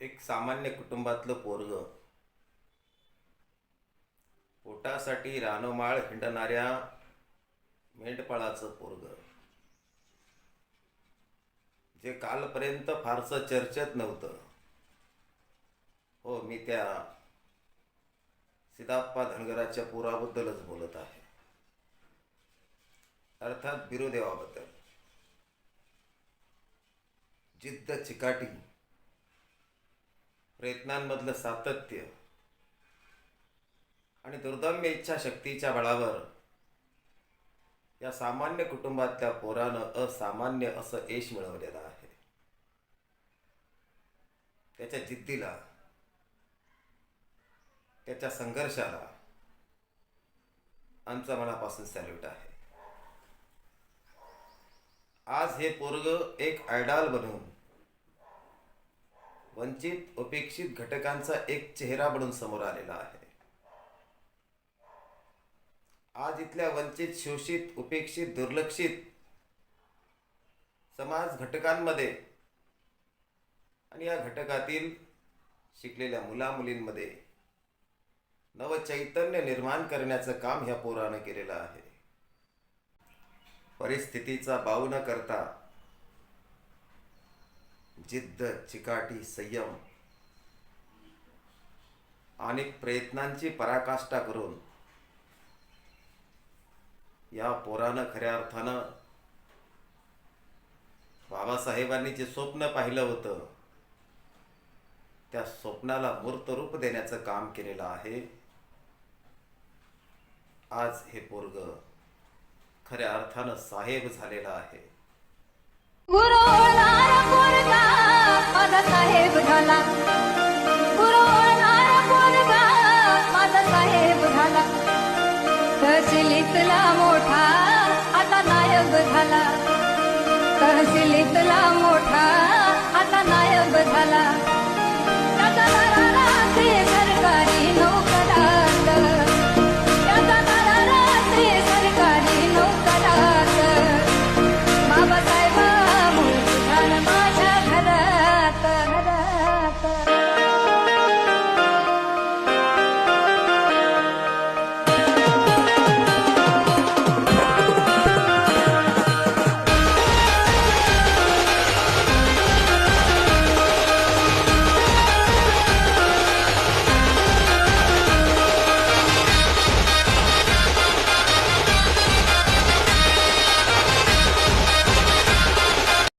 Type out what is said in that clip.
एक सामान्य कुटुंबातलं पोरग. पोटासाठी रानोमाळ हिंडणाऱ्या मेंढपाळाचं पोरग. जे कालपर्यंत फारसं चर्चेत नव्हतं. हो मी त्या सिदाप्पा धनगराच्या पुराबद्दलच बोलत आहे. अर्थात बिरुदेवाबद्दल. जिद्द चिकाटी. प्रयत्नांमधलं सातत्य आणि दुर्दम्य इच्छाशक्तीच्या बळावर या सामान्य कुटुंबातल्या पोरानं असामान्य असं यश मिळवलेलं आहे. त्याच्या जिद्दीला त्याच्या संघर्षाला आमचा मनापासून सॅल्यूट आहे. आज हे पोरग एक आयडॉल बनून वंचित उपेक्षित घटकांचा एक चेहरा बनून समोर आलेला आहे. आज इथल्या वंचित शोषित उपेक्षित दुर्लक्षित समाज घटकांमध्ये आणि या घटकातील शिकलेल्या मुलामुलींमध्ये नवचैतन्य निर्माण करण्याचं काम ह्या पोरानं केलेलं आहे. परिस्थितीचा बाऊ न करता जिद्द चिकाटी संयम आणि प्रयत्नांची पराकाष्ठा करून या पोरानं खऱ्या अर्थानं बाबासाहेबांनी जे स्वप्न पाहिलं होतं त्या स्वप्नाला मूर्त रूप देण्याचं काम केलेलं आहे. आज हे पोरग खऱ्या अर्थानं साहेब झालेलं आहे. झाला. गुरु होणार पोरगा माझा साहेब झाला. तहसिलीतला मोठा आता नायक झाला. तहसिलीतला मोठा